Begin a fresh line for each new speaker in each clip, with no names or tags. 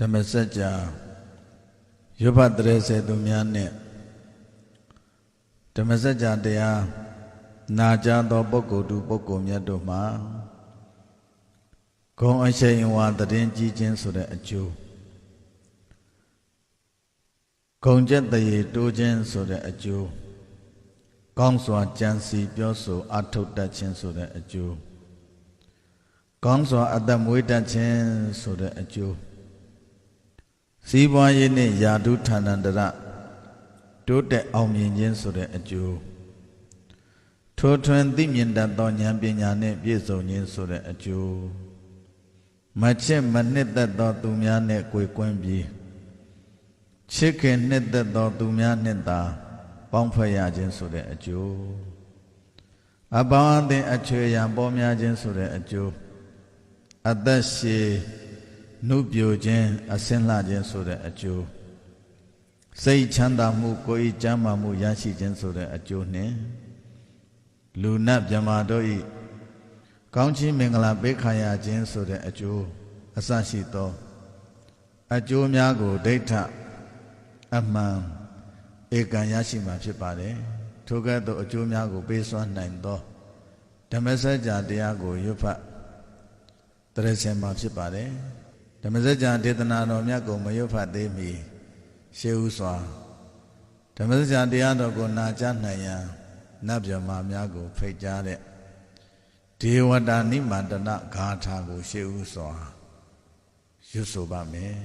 ဓမ္မစကြာရုပ်ဖတ်တရေစေသူများနှင့်ဓမ္မစကြာတရားနာကြားသောပုဂ္ဂိုလ်သူပုဂ္ဂိုလ်မြတ်တို့မှာဂုံအရှိန်ဝါတည်ကြီးခြင်းဆိုတဲ့အကျိုးဂုံကျက်တရေတိုးခြင်းဆိုတဲ့အကျိုးကောင်းစွာကြံစီပြောဆိုအထုတ်တတ်ခြင်းဆိုတဲ့အကျိုးကောင်းစွာအသက်မွေးတတ်ခြင်းဆိုတဲ့အကျိုး စီးပွားရေးနဲ့ယာတုဌာနန္တရတိုးတက်အောင်မြင်ခြင်းဆိုတဲ့အကျိုးထိုထွန်းသိမြင်တတ်သောဉာဏ်ပညာနှင့်ပြည့်စုံခြင်းဆိုတဲ့အကျိုးမချစ်မနှစ်သက်သောသူများနှင့်ကိုယ်ကွင်းပြီးချစ်ခင်နှစ်သက်သောသူများနှင့်သာပေါင်းဖွဲ့ရခြင်းဆိုတဲ့အကျိုးအပေါင်းအသင်အချွေရန်ပေါ်များခြင်းဆိုတဲ့အကျိုးအသက်ရှည် နှုတ်ပြိုခြင်းအစင်းလှခြင်းဆိုတဲ့အကျိုးစိတ်ချမ်းသာမှုကိုယ်ဤကျမ်းမာမှုရရှိခြင်းဆိုတဲ့အကျိုးနှင့်လူနတ်မြမာတို့ဤကောင်းချီးမင်္ဂလာပေးခံရခြင်းဆိုတဲ့အကျိုးအစရှိသောအကျိုးများကိုဒိဋ္ဌအမှန်ဧကံရရှိမှာဖြစ်ပါတယ်ထိုကဲ့သို့အကျိုးများကိုပေးစွမ်းနိုင်သောဓမ္မစကြာတရားကိုရွတ်ဖတ်တရစင်မှာဖြစ်ပါတယ် ဓမ္မစကြာဒေသနာတော်မြတ်ကိုမရွတ်ဖတ်သေးမီရှေးဥစွာဓမ္မစကြာတရားတော်ကိုနာကြားနိုင်ရန်နတ်ဗျမာများကို ဖိတ်ကြားတဲ့ဒေဝတာနိမန္တနဂါထာကို ရှေးဥစွာရွတ်ဆိုပါမယ်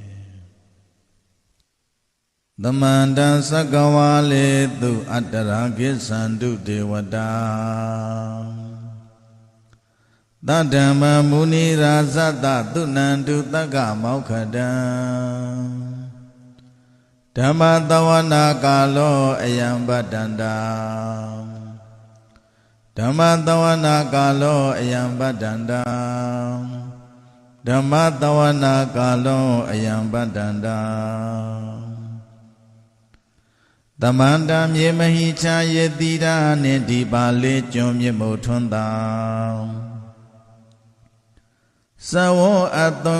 သမန္တသက္ကဝါလေသူ အတ္တရာကိသန္တုဒေဝတာ တတ္တမမုနိရာဇတသုနန္တုတက္ကမောက္ခတံဓမ္မတဝနာကာလောအယံပတ္တန္တာဓမ္မတဝနာကာလောအယံပတ္တန္တာဓမ္မတဝနာကာလောအယံပတ္တန္တာတမန္တမြေမဟိချာယေတိရာနှင့်ဒီပါလေးကျွံမြေမို့ထွန်းတာ သဝောအသွံ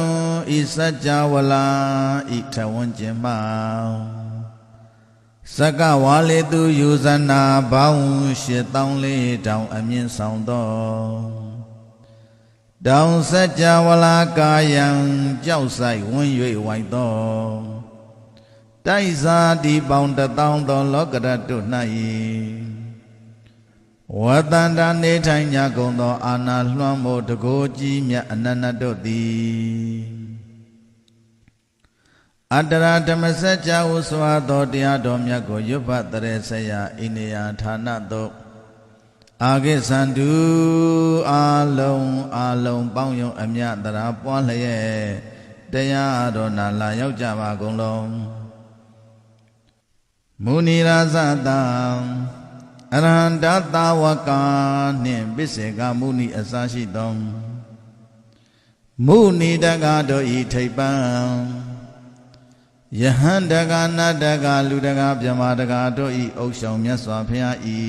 ဤစัจ java လာဤထဝန်းကျင်မစကဝါလေသူယူဇနာဘောင်းရှစ်တောင်းလေးတောင်အမြင့်ဆောင်တော်တောင်စัจ java လာကာယံကြောက်ဆိုင်ဝန်း၍ဝိုက်တော်တိုက်စာဒီပေါင်းတထောင်သောလောကရတု၌ ဝတန္တာနေထိုင်ကြကုန်သော အာနာလွှမ်းမိုးတကိုးကြီးမြတ်အနန္တတို့သည်အတ္တရာဓမ္မစကြာဝစွာသောတရားတော်မြတ်ကိုရွတ်ဖတ်တရေဆရာအိနေယဌာနသို့အာဂိသန္တုအာလုံးအာလုံးပေါင်းယုံအမြတရာပွားလျက်တရားတော်နာလာရောက်ကြပါကုန်လုံးမုနီရာဇတံ အရဟန္တသာဝကာနှင့်ပိစေကမုဏိအစရှိသောမုဏိတကတို့ဤထိပ်ပံယဟန္တကနတကလူတကမြမတကတို့ဤအုပ်ဆောင်မြတ်စွာဘုရားဤ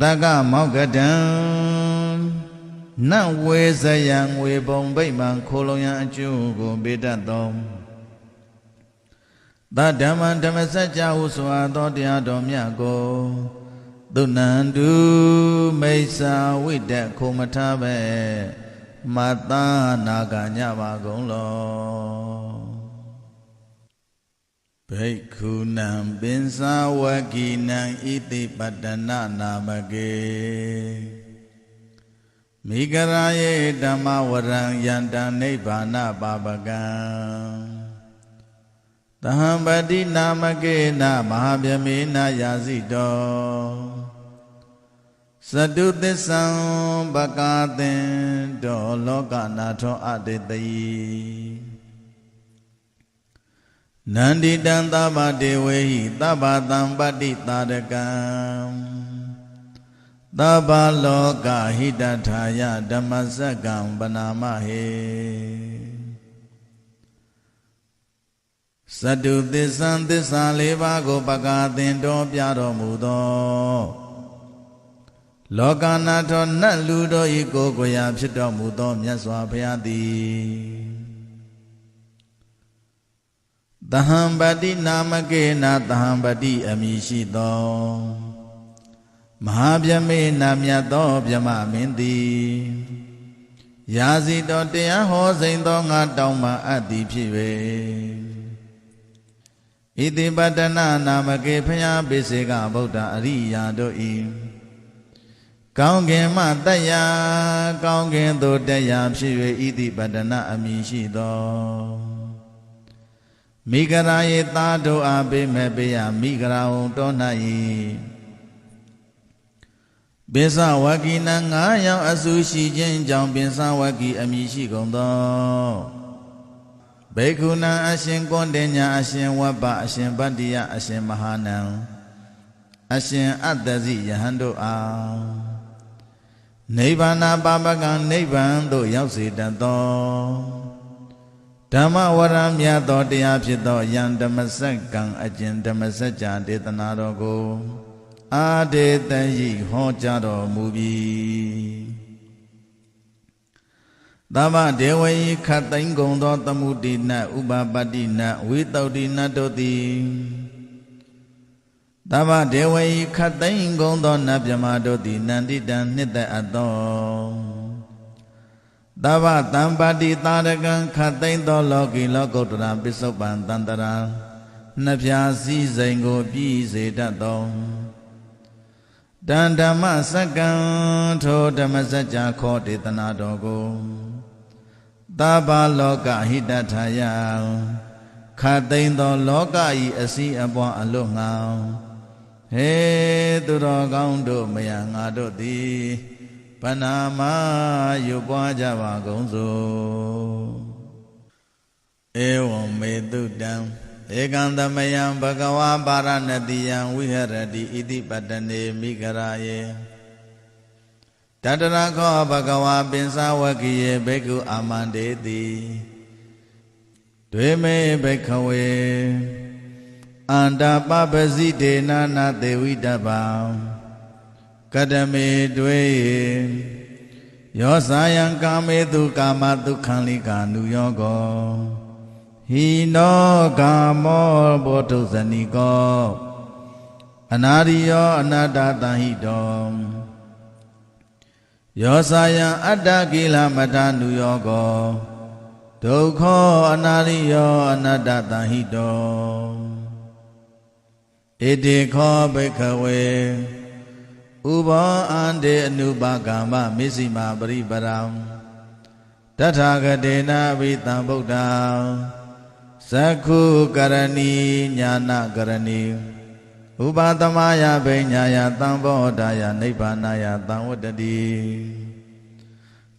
တကမောက္ကတံနတ်ဝေဇယံငွေပုံဗိမာန်ခိုလုံရန်အကျိုးကိုပေးတတ်သော သဓမ္မဓမ္မစကြာဟုဆိုအပ်သောတရားတော်မြတ်ကိုသုဏန္တုမိစ္ဆာဝိတ္တခုမထပဲမတ္တနာကညပါကုန်လောဘိက္ခုနံပင်စာဝကိနံဣတိပတ္တနာနာမကေမိဂရာယေဓမ္မဝရံယန္တနိဗ္ဗာနပါပကံ သဟံပတိနာမကေနမဟာဗြမေနယာစီတောသတုသစ္ဆံပကာသင်တောလောကနာထောအတေတိနန္ဒီတံသဗ္ဗတေဝေဟိသဗ္ဗတံပတ္တိတာရကံသဗ္ဗလောကဟိတထာယဓမ္မစကံပနာမဟေ သတ္တုသစ္ဆံသစ္စာလေးပါးကိုပကာသင်တော်ပြတော်မူသောလောကနာထောနတ်လူတို့ဤကိုယ်ကိုယ်ရာဖြစ်တော်မူသောမြတ်စွာဘုရားသည်သဟံပတိနာမကေနသဟံပတိအမိရှိသောမဟာဗျမေနာမြတ်သောဗျမမင်းသည်ရာဇီတော်တရားဟောစိန်သောငါတောင်းပန်အပ်သည်ဖြစ်၍ ဣတိပတ္တနာနာမကေဖျားပိစေကဗုဒ္ဓအရိယာတို့၏ကောင်းကင်မှတက်ရာကောင်းကင်သို့တက်ရာဖြစ်၍ဣတိပတ္တနာအမိရှိသောမိဂရာယေသာတို့အားပေးမဲ့ပေးရမိဂရာဝံတော၌ပိစဝကီနံငါးယောက်အစုရှိခြင်းကြောင့်ပိစဝကီအမိရှိကုန်သော ဘေကုဏံအရှင်ကွန်တေညာအရှင်ဝဘအရှင်ဗတ္တိယအရှင်မဟာနံအရှင်အတ္တဇိယဟန်တို့အားနိဗ္ဗာန်ပါပကံနိဗ္ဗာန်သို့ရောက်စေတတ်သောဓမ္မဝရမြတ်သောတရားဖြစ်သောယံဓမ္မစက္ကံအကျင့်ဓမ္မစကြာဒေသနာတော်ကို အာဒေတယိဟောကြားတော်မူပြီ သဗ္ဗဒေဝယိခတ်သိမ့်ကုန်သောသမှုတိနဥပပတ္တိနဝိတုဒ္ဓိနတို့သည်သဗ္ဗဒေဝယိခတ်သိမ့်ကုန်သောနတ်မြမတို့သည်နန္တိတံနှစ်သက်အပ်သောသဗ္ဗတံပါတိတာရကံခတ်သိမ့်သောလောကီလောကုတ္တရာပစ္စုပန်တန္တရာနှဖျားစည်းစိမ်ကိုပြည်စေတတ်သောတန်ဓမ္မစက္ကံထိုဓမ္မစကြာခောဒေသနာတော်ကို သဗ္ဗလောကဟိတထာယခတ်သိမ်းသော လောကဤအစီအပွားအလွတ်ငောင်းဟေသူတော်ကောင်းတို့မယငါတို့သည်ဗနာမယူပွားကြပါကုန်စို့ဧဝံမေတုတံဧကံသမယံဘဂဝါပါရဏတိယံဝိဟရတိဣတိပတနေမိဂရာယေ တတရခောဘဂဝါပင်စဝကိယေဘေကုအာမန္တေတိဒွေမေဘိခဝေအန္တာပပစီဒေနာနာသေဝိတဗံကတမေတွေယောစာယံကာမေတုကာမဒုက္ခံလိကာနုယောကောဟိနောကာမောဘောဓုဇဏီကောအနာရိယောအနာတ္တတဟိတော ယောစာယံအတ္တကိလမတနုယောကောဒုက္ခောအနာရိယောအနတ္တတဟိတောဣတိခောဘိခဝေဥဘောအန္တေအနုပါကမ္မမစ္စည်းမာပရိပရံတထာဂတေနာဝိတံဗုဒ္ဓံသက္ခုကရဏီညာနာကရဏီ ဥပါသမယဘိညာယသံဘောဓာယနိဗ္ဗာနယသံဝတ္တတိ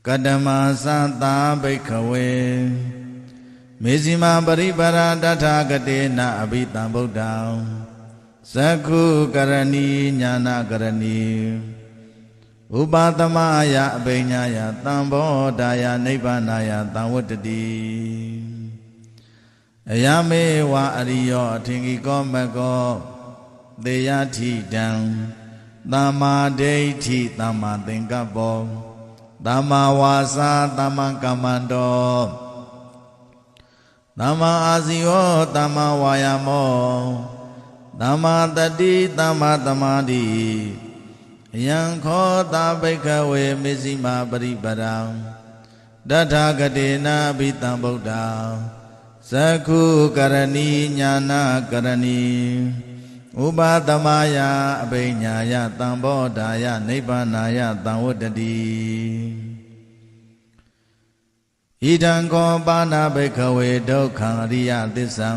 ကတမသသာဘိခဝေမေဇိမာပရိပရာတထာဂတေနအဘိတံဗုဒ္ဓံသက္ခုကရဏီညာနာကရဏီဥပါသမယအဘိညာယသံဘောဓာယနိဗ္ဗာနယသံဝတ္တတိအယမေဝအရိယောအထင်ကြီးကောမကော သေယထိတံသမ္မာဒိဋ္ဌိသမ္မာသင်္ကပ္ပောသမ္မာဝါစာသမ္မာကမ္မန္တောသမ္မာအာဇီဝသမ္မာဝါယာမောသမ္မာတတိသမ္မာသမာဓိယံခောတာဘိခဝေမစ္စည်းမာပရိပရံတထာဂတေနာဘိတံဗုဒ္ဓံသက္ခုကရဏီညာနာကရဏီ ဥပါသမယအဘိညာယတံဘောဓာယနိဗ္ဗာနာယတံဝတ္တတိဣဒံကောပါဏဘိခဝေဒုက္ခံအရိယသစ္ဆံ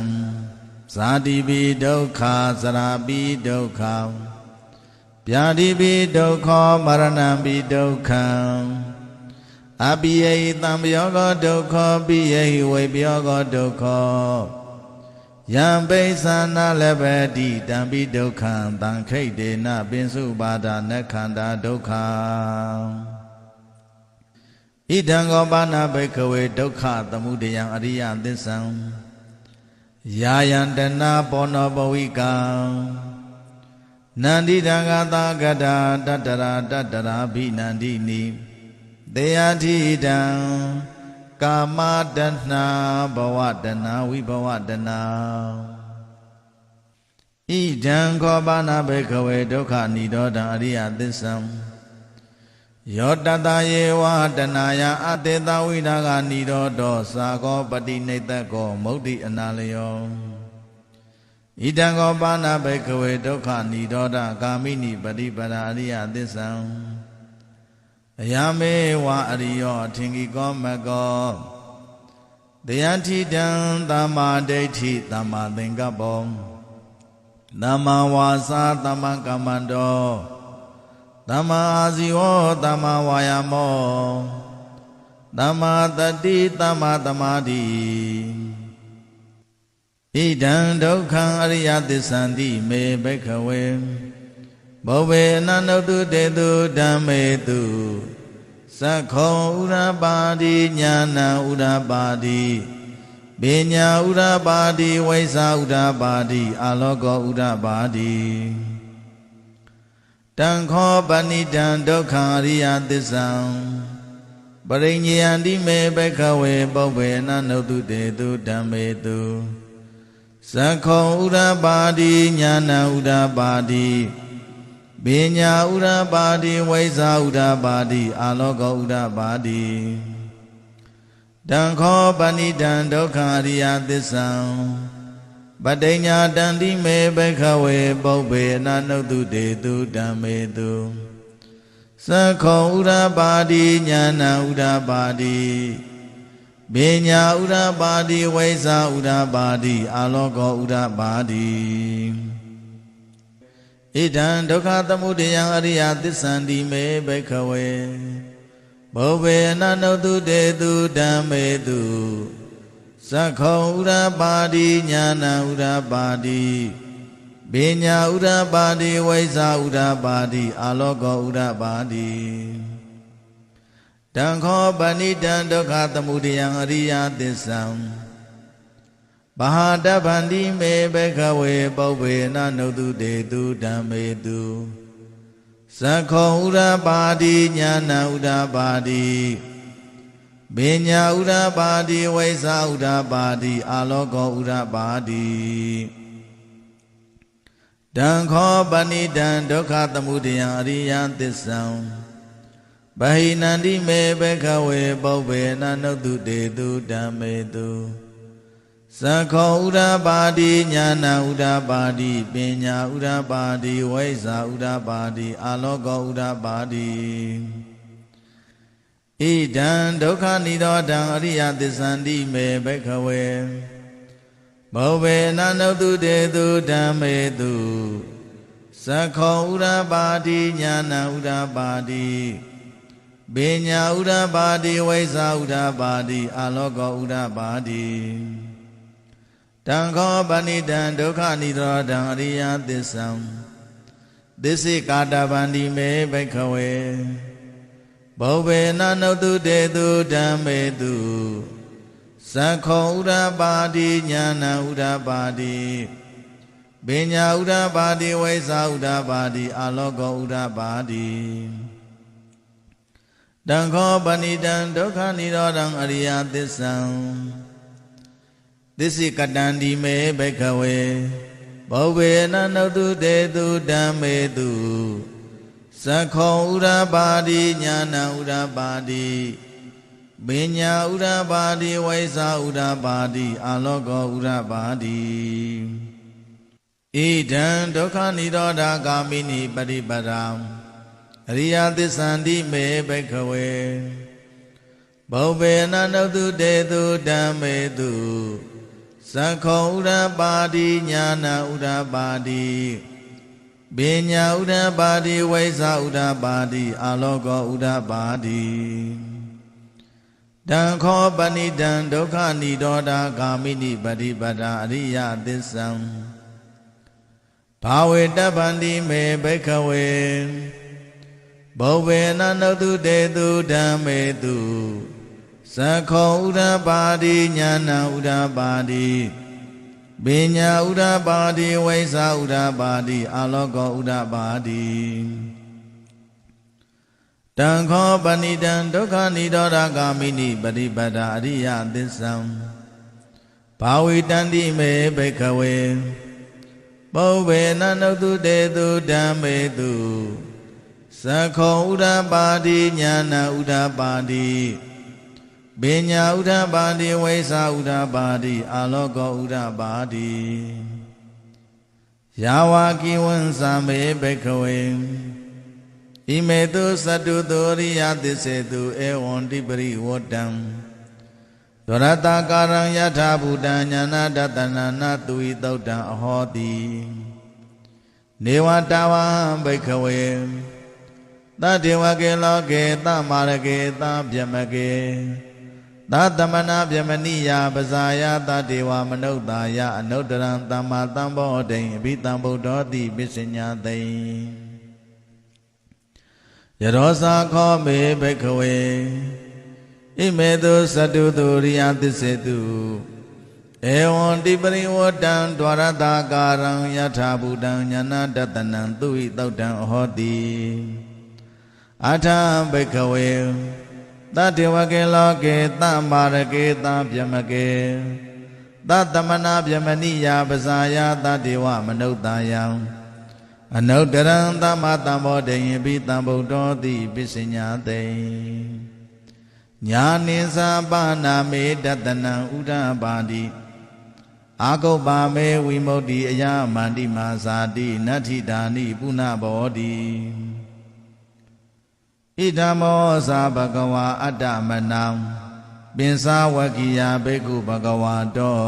ဇာတိပိဒုက္ခသရာပိဒုက္ခဗျာတိပိဒုက္ခမရဏံပိဒုက္ခံအပိယိတံပယောကောဒုက္ခပိယိဝေပယောကောဒုက္ခ ယံပိသနာလည်းပဲတိတံပိဒုက္ခံတံခိတ်တေနပင်စုပါဒနခန္ဓာဒုက္ခဣဒံကောပါဏဘိခဝေဒုက္ခသမုဒယံအရိယသစ္ဆံယာယံတနာပောနောပဝိကံနန္တိတံဂတာကတာတတရာတတရာဘိနန္တိနိတေယတိတံ ကာမတဏဘဝတဏဝိဘဝတဏဣဒံခောပါဏဘေခဝေဒုက္ခនិရောဓံအရိယသစ္ဆံယောတတယေဝတနာယအတေတဝိဒါကនិရောဓောသာကောပတိနေတကောမုဒ္ဒိအနာလယောဣဒံကောပါဏဘေခဝေဒုက္ခនិရောဓကာမိနိပฏิပဒါအရိယသစ္ဆံ အယမေဝအရိယောအထင်ကြီးကောမကောတရားထိတံသမ္မာဒိဋ္ဌိသမ္မာသင်္ကပ္ပောသမ္မာဝါစာသမ္မာကမ္မန္တောသမ္မာအာဇီဝောသမ္မာဝါယာမောသမ္မာတတိသမ္မာသမာဓိဣဒံဒုက္ခံအရိယသစ္ဆန္တိမေဘိခဝေ ဘောဝေအနန္တုတေတုဓမ္မေတုသက္ခောဥရပါတိညာဏဥရပါတိပညာဥရပါတိဝိသဥရပါတိအာလောကောဥရပါတိတံခောပဏိတံဒုက္ခအရိယသစ္ဆံပရိညေယန္တိမေဘခဝေပုဗ္ဗေနနုတုတေတုဓမ္မေတုသက္ခောဥရပါတိညာဏဥရပါတိ ပညာဥရပါတိဝိဇာဥရပါတိအာလောကောဥရပါတိတံခောပဏိတံဒုက္ခအရိယသစ္ဆံပတိညာတန္တိမေဘခဝေပုဗ္ဗေအနနုတုတေတုဓမ္မေတုသက္ခောဥရပါတိညာဏဥရပါတိပညာဥရပါတိဝိဇာဥရပါတိအာလောကောဥရပါတိ ဣဒံဒုက္ခသမုဒယံအရိယသစ္ဆန္တိမေဘိခဝေဘောဘေအနနုတုတေတုဓမ္မေတုသက္ခောဥရပါတိညာဏဥရပါတိပညာဥရပါတိဝိဇာဥရပါတိအာလောကောဥရပါတိတံခောပဏိတံဒုက္ခသမုဒယံအရိယသစ္ဆံ ဘာဟာတဗန္တိမေဘခဝေပုဗ္ဗေနနုတုတေတုဓမ္မေတုသက္ခောဥရပါတိညာဏဥရပါတိပညာဥရပါတိဝိဇာဥရပါတိအာလောကောဥရပါတိတံခောပဏိတံဒုက္ခသမုဒယံအရိယသစ္ဆံဗဟိနန္တိမေဘခဝေပုဗ္ဗေနနုတုတေတုဓမ္မေတု သက္ခောဥရပါတိညာဏဥရပါတိပညာဥရပါတိဝိဇာဥရပါတိအာလောကောဥရပါတိဣဒံဒုက္ခនិရောဓံအရိယသစ္ဆန္တိမေဘခဝေဘောဘေနနုတုတေတုဓမ္မေတုသက္ခောဥရပါတိညာဏဥရပါတိပညာဥရပါတိဝိဇာဥရပါတိအာလောကောဥရပါတိ တံခောပဏိတံဒုက္ခនិရောဓံအရိယသစ္ဆံသစ္စေကာတဗန္တိမေဘိခဝေဘောဘေနနုတုတေတုဓမ္မေတုသက္ခောဥရပါတိညာဏဥရပါတိပညာဥရပါတိဝိဇာဥရပါတိအာလောကောဥရပါတိတံခောပဏိတံဒုက္ခនិရောဓံအရိယသစ္ဆံ သစ္စိကတံဒီမေဘိခဝေဘောဝေနနုတုတေတုဓမ္မေတုသက္ခောဥရပါတိညာဏဥရပါတိပညာဥရပါတိဝိဇာဥရပါတိအာလောကောဥရပါတိဣဒံဒုက္ခនិရောဓဂ ामि နိပရိပဒံအရိယသစ္ဆန္တိမေဘိခဝေဘောဘေနနုတုတေတုဓမ္မေတု သက္ခောဥရပါတိညာဏဥရပါတိပညာဥရပါတိဝိဇာဥရပါတိအာလောကောဥရပါတိတံခောပဏိတံဒုက္ခនិရောဓဂ ामि နိပฏิပဒာအရိယသစ္ဆံဘာဝေတဗန္တိမေဘိခဝေဘောဝေနနုတုတေတုဓမ္မေတု သက္ခောဥရပါတိညာဏဥရပါတိပညာဥရပါတိဝိဇာဥရပါတိအာလောကောဥရပါတိတ တံခောပဏိတံဒုက္ခនិရောဓဂ ामि နိပฏิပဒါအရိယသစ္ဆံဘာဝိတန္တိမေဘိခဝေပုဗ္ဗေနနုတုတေတုဓမ္မေတုသခောဥဒ္ဓပါတိညာနာဥဒ္ဓပါတိ ပညာဥဒ္ဓပါတိဝိသဥဒ္ဓပါတိအာလောကောဥဒ္ဓပါတိယာဝကိဝံသမေဘိခဝေဣမေတုသတုတောရိယသစ္စေတုဧဝံတိပရိဝတ္တံဒရတကာရံယထာဘူတံညာနာတတနာနာသူဤသုတ်တံအဟောတိနေဝတဝံဘိခဝေသတ္တေဝကေလောကေသမာရကေသဗျမကေ သတမနာဗျမနိယပဇာယသတေဝမနုဿာယအနုတ္တရံသမ္မာသမ္ဗောတိအဘိတံဗုဒ္ဓောတိပစ္စညာတိယရောစာခောမေဘိခဝေဣမေတုသတုတုရိယသစ္စေတုဧဝံတိပရိဝတံဒွါရတာကာရံယထာဘူတံညာနာတတနံသူဟိတောတံအဟောတိအထာဘိခဝေ တတေဝကေလောကေတမာရကေတဗျမကေသတမနာဗျမနိယပဇာယတတေဝမနုဿာယံအနုတ္တရံသမ္မာသမ္ဗောတေယပိတံဗုဒ္ဓောတိပစ္စညာတေညာနိသပါဏမေတတနံဥဒ္ဓပါတိအာဂုပ္ပါမေဝိမု ക്തി အယမန္တိမာဇာတိနတ္ထိတာနိပုဏ္ဏဘောတိ ဣဒမောသာဘဂဝါအတ္တမနံပင်စာဝကိယဘေကုဘဂဝါတော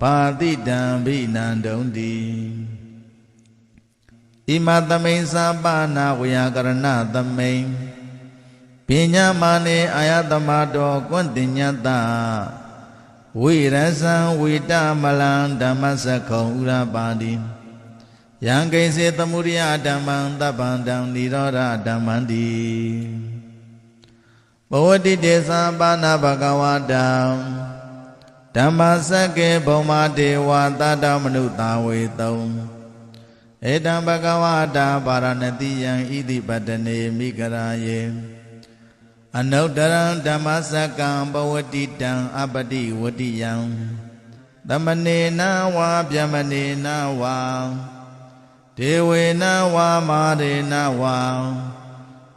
ပါတိတံဘိနန္တုံတိဣမသမိန်သပါဏဝေယကရဏသမိန်ပညာမာနေအာယတမတော်ကွန့်တင်ညတဝိရဇံဝိတမလံဓမ္မစခုံဥရပါတိ ယံကိစေသမုဒိယဓမ္မံတပ္ပံတံនិရောဓဓမ္မံတိဘဝတိတေသပါဏဘဂဝတံဓမ္မစကေဘုံမာတေဝသတ္တမနုတာဝေတုံဧတံဘဂဝတာပါရဏတိယံဣတိပတနေမိဂရာယေအနုတ္တရံဓမ္မစကံဘဝတိတံအပတိဝတိယံသမနေနဝါဗျမနေနဝါ ဒေဝေနဝါမာရေနဝါ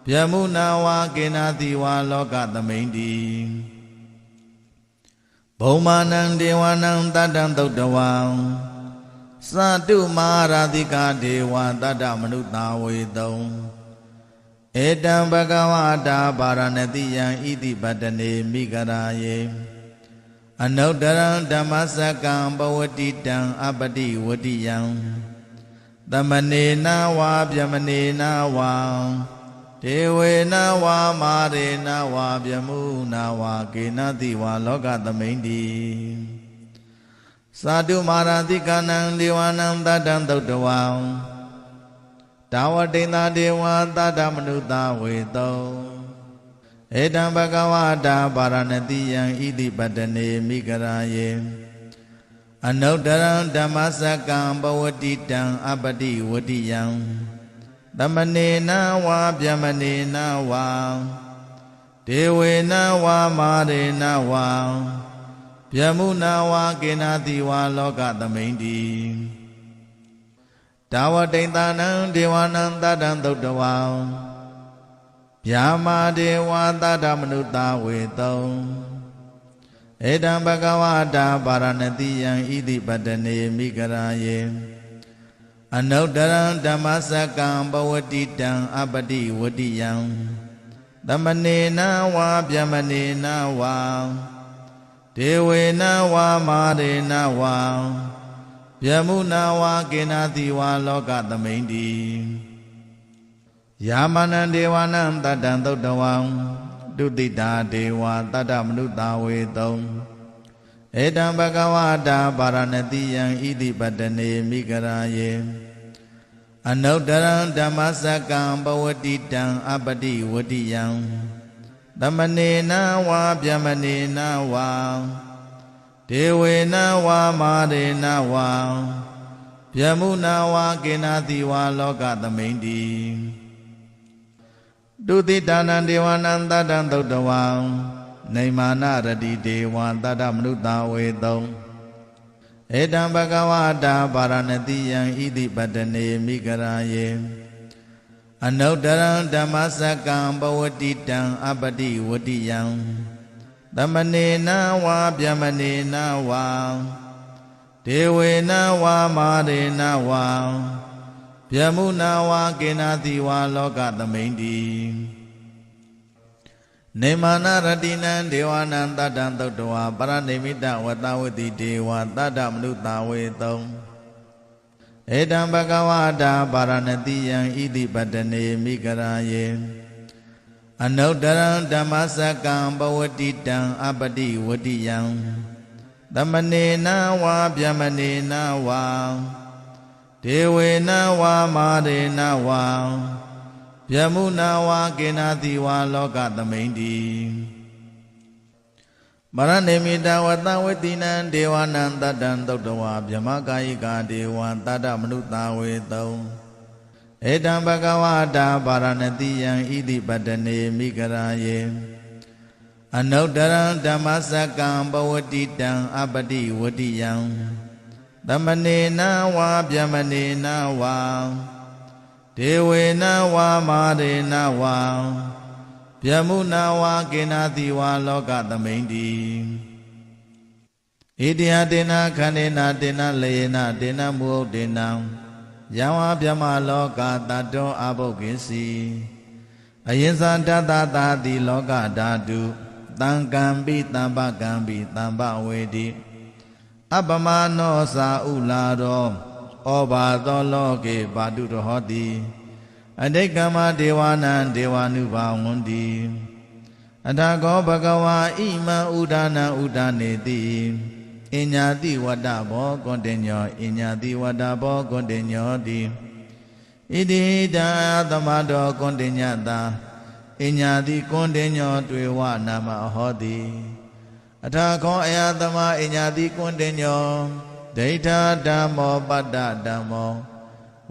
ဗျမုနာဝါကေနာတိဝါလောကသမိန်တိဘုံမာနံဒေဝနံတတ္တံသုတ်တဝံသတုမာရာတိကဒေဝတတ္တမနုတာဝေတုံဧတံဘဂဝတာပါရဏတိယံဣတိပတနေမိဂရာယေအနုတ္တရံဓမ္မစကံဘဝတိတံအပတိဝတိယံ သမနေနဝါဗျမနေနဝါဒေဝေနဝါမာရေနဝါဗျမုနဝါကေနတိဝါလောကသမိန်တိသာတုမာရတိကနံဒေဝနံတတံသုတ်တဝံတာဝတိန်သာဒေဝသတ္တမနုဿဝေတောဧတံဘဂဝတာပါရဏတိယံဣတိပတနေမိဂရာယေ အနုတ္တရံဓမ္မစကံဘဝတိတံအပတိဝတိယံသမနေနဝါဗျမနေနဝါဒေဝေနဝါမာရေနဝါဗျမုနာဝါကေနာတိဝါလောကသမိန်တိတာဝတိန်တာနံဒေဝနံတတံသုတ်တဝံဗျာမာဒေဝသတ္တမနုဿဝေတုံ ဧတံဘဂဝတာပါရဏတိယံဣတိပတနေမိဂရာယေအနုတ္တရံဓမ္မစကံဘဝတိတံအပတိဝတိယံသမနေနဝါဗျမနေနဝါဒေဝေနဝါမာရေနဝါဗျမုနာဝါကေနာတိဝါလောကသမိန်တိယာမနံဒေဝနံတတံသုတ်တဝံ ဒုတိတာဒေဝတတ္တမနုတာဝေတုံဧတံဘဂဝတာပါရဏတိယံဣတိပတနေမိဂရာယေအနုတ္တရံဓမ္မစကံဘဝတိတံအပတိဝတိယံသမနေနဝါဗျမနေနဝါဒေဝေနဝါမာရေနဝါဗျမုနာဝါကေနာတိဝါလောကသမိန်တိ တုတိတာနံဒေဝနံတတ္တံသုတ်တဝံနေမာနရတိဒေဝံတတ္တမနုဿဝေတုံဧတံဘဂဝတာပါရဏတိယံဣတိပတ္တနေမိဂရာယေအနုတရံဓမ္မစကံဘဝတိတံအပတိဝတိယံသမနေနဝါဗျမနေနဝါဒေဝေနဝါမာရေနဝါ ဗျမုနာဝါကေနာတိဝါလောကသမိန်တိနေမာနရတိနံဒေဝနံတတ္တံသုတ်တဝါပရဏိမိတဝတဝတိဒေဝတတ္တမနုဿဝေတုံဧတံဘဂဝတာပါရဏတိယံဣတိပတ္တနေမိဂရာယေအနုတရံဓမ္မစကံဘဝတိတံအပတိဝတိယံသမနေနဝါဗျမနေနဝါ ဒေဝေနဝါမာရေနဝါဗျမုနာဝါကေနာတိဝါလောကသမိန်တိမရဏိမိတဝတဝတိနံဒေဝနံတတ္တံသုတ်တဝါဗြဟ္မကာယိကာဒေဝံတတ္တမနုဿဝေတုံဧတံဘဂဝတာပါရဏတိယံဣတိပတ္တနေမိဂရာယေအနုတရံဓမ္မစကံဘဝတိတံအပတိဝတိယံ သမနေနဝါဗျမနေနဝါဒေဝေနဝါမာရေနဝါဗျမုနာဝါကေနာတိဝါလောကသမိန်တိဣတိယတေနခန္ဒေနာတေနလေနတေနမုဟုတ်တေနံယံဝါဗျမလောကတတောအဘုတ်ကိစီအယင်္ဇာတတတာတိလောကဓာတုတံကံပိတံပကံပိတံပဝေတိ အပမနောသာဥလာရောဩဘာသောလောကေဘာတုရဟောတိအတိတ်ကမဒေဝနံဒေဝ ानु ဘာဝန္တိအထာကောဘဂဝါဣမံဥဒါနံဥဒါနေတိအညာတိဝတ္တဘောကွန်တင်ညောအညာတိဝတ္တဘောကွန်တင်ညောတိဣတိတံသမတောကွန်တင်ညတာအညာတိကွန်တင်ညောတွေ့ဝနာမဟောတိ အထာခောအယသမအညာတိကွန်တင်ညောဒိဋ္ဌဓမ္မောပတ္တဓမ္မော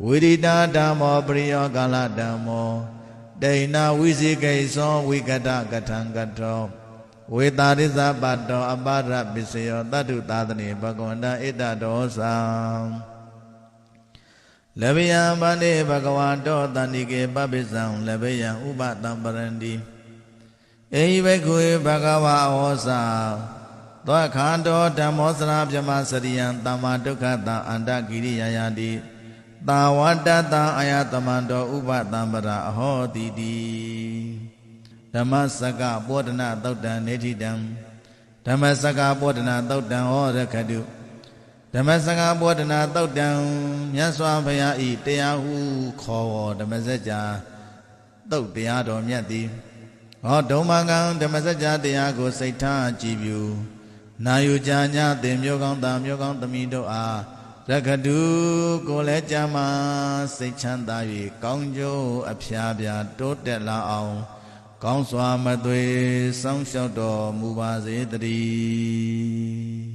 ဝိရိတာဓမ္မောပရိယောကာလဓမ္မောဒိဏဝိဇိကိသောဝိကတကထံကတောဝေတာရိသပတ္တောအပါရပစ္စယောတတုသာသနေဘဂဝန္တဣတတောသံလဗယံဗန္တိဘဂဝါတောတန္တိကေပပိစံလဗယံဥပတံပရန္တိ အေဟိဘဂဝေဘဂဝါဩစာသောခန္တောဓမ္မောစရာပြမစရိယံတမ္မာဒုက္ခတံအန္တကိရိယာယတိတာဝတ္တတံအာယတမန္တောဥပတံပရာအဟောတိတိဓမ္မစကပောဒနာသုတ်တံနေတိတံဓမ္မစကပောဒနာသုတ်တံဟောရခတုဓမ္မစကပောဒနာသုတ်တံမြတ်စွာဘုရားဤတရားဟုခေါ်ဝဓမ္မစကြာသုတ်တရားတော်မြတ်သည် ဟောဒုံမကံဓမ္မစကြာတရားကိုစိတ်ထားကြည်ပြုနာယူကြညာသင်မျိုးကောင်းသားမျိုးကောင်းသမီးတို့အားရခတုကိုလည်းကြမှာစိတ်ချမ်းသာ၍ကောင်းကျိုးအဖျားပြားတိုးတက်လာအောင် ကောင်းစွာမသွေစောင့်ရှောက်တော်မူပါစေတည်း